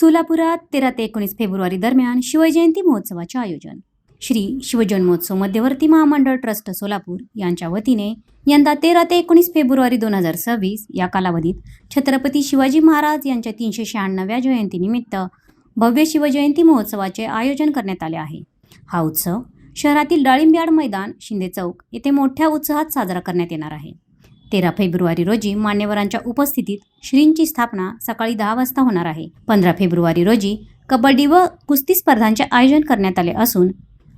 सोलापुरात तेरा ते एकोणीस फेब्रुवारी दरम्यान शिवजयंती महोत्सवाचे आयोजन. श्री शिवजन्मोत्सव मध्यवर्ती महामंडळ ट्रस्ट सोलापूर यांच्या वतीने यंदा तेरा ते एकोणीस फेब्रुवारी दोन हजार सव्वीस या कालावधीत छत्रपती शिवाजी महाराज यांच्या तीनशे शहाण्णव्या जयंतीनिमित्त भव्य शिवजयंती महोत्सवाचे आयोजन करण्यात आले आहे. हा उत्सव शहरातील डाळिंब्याड मैदान शिंदे चौक येथे मोठ्या उत्साहात साजरा करण्यात येणार आहे. तेरा फेब्रुवारी रोजी मान्यवरांच्या उपस्थितीत श्रींची स्थापना सकाळी दहा वाजता होणार आहे. पंधरा फेब्रुवारी रोजी कबड्डी व कुस्ती स्पर्धांचे आयोजन करण्यात आले असून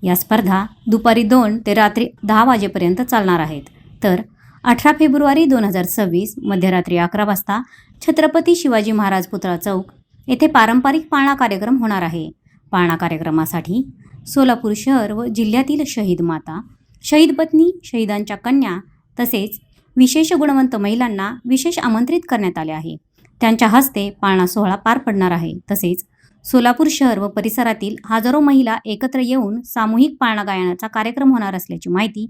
या स्पर्धा दुपारी दोन ते रात्री दहा वाजेपर्यंत चालणार आहेत. तर अठरा फेब्रुवारी दोन हजार सव्वीस मध्यरात्री अकरा वाजता छत्रपती शिवाजी महाराज पुतळा चौक येथे पारंपरिक पाळणा कार्यक्रम होणार आहे. पाळणा कार्यक्रमासाठी सोलापूर शहर व जिल्ह्यातील शहीद माता शहीद पत्नी शहीदांच्या कन्या तसेच विशेष गुणवंत महिलांना विशेष आमंत्रित करण्यात आले आहे. त्यांच्या हस्ते पाळणा सोहळा पार पडणार आहे. तसेच सोलापूर शहर व परिसरातील हजारो महिला एकत्र येऊन सामूहिक पाळणा गायनाचा कार्यक्रम होणार असल्याची माहिती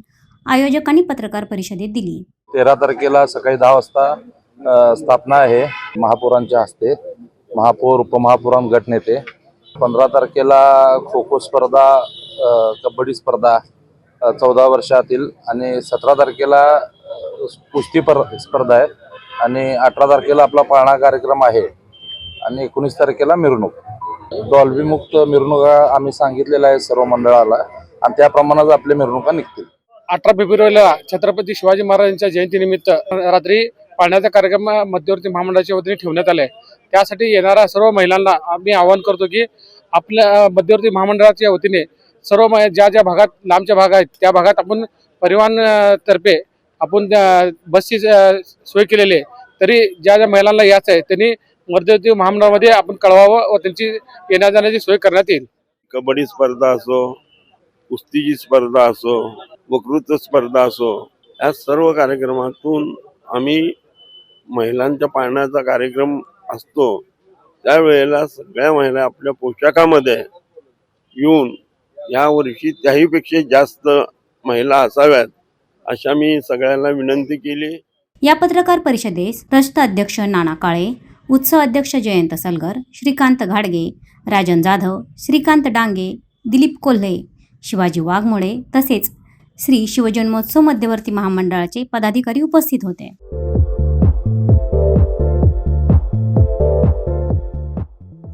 आयोजकांनी पत्रकार परिषदेत दिली. तेरा तारखेला सकाळी दहा वाजता स्थापना आहे महापौरांच्या हस्ते. महापौर उपमहापौरां गटनेते पंधरा तारखेला खो खो स्पर्धा कबड्डी स्पर्धा चौदा वर्षातील आणि सतरा तारखेला कुस्ती पर स्पर्धा आहे. आणि अठरा तारखेला आपला पाळणा कार्यक्रम आहे. आणि एकोणीस तारखेला मिरवणूक. डॉल्बीमुक्त मिरवणुका आम्ही सांगितलेल्या आहे सर्व मंडळाला. आणि त्याप्रमाणेच आपल्या मिरवणुका निघतील. अठरा फेब्रुवारीला छत्रपती शिवाजी महाराजांच्या जयंतीनिमित्त रात्री पाळण्याचा कार्यक्रम मध्यवर्ती महामंडळाच्या वतीने ठेवण्यात आलाय. त्यासाठी येणाऱ्या सर्व महिलांना आम्ही आवाहन करतो की आपल्या मध्यवर्ती महामंडळाच्या वतीने सर्व ज्या ज्या भागात लांबच्या भाग आहेत त्या भागात आपण परिवहन तर्फे आपण त्या बसची सोय केलेली आहे. तरी ज्या ज्या महिलांना यायचं आहे त्यांनी मध्यवर्ती महामंडळामध्ये आपण कळवावं व त्यांची येण्या जाण्याची सोय करण्यात येईल. कबड्डी स्पर्धा असो कुस्तीची स्पर्धा असो वक्तृत्व स्पर्धा असो या सर्व कार्यक्रमातून आम्ही महिलांच्या पाळण्याचा कार्यक्रम असतो. त्यावेळेला सगळ्या महिला आपल्या पोशाखामध्ये येऊन यावर्षी त्याहीपेक्षा जास्त महिला असाव्यात. अशा मी सगळ्यांना विनंती केली. या पत्रकार परिषदेस ट्रस्ट अध्यक्ष नाना काळे उत्सव अध्यक्ष जयंत सलगर श्रीकांत घाडगे राजन जाधव श्रीकांत डांगे दिलीप कोल्हे शिवाजी वाघमोळे तसेच श्री शिवजन्मोत्सव मध्यवर्ती महामंडळाचे पदाधिकारी उपस्थित होते.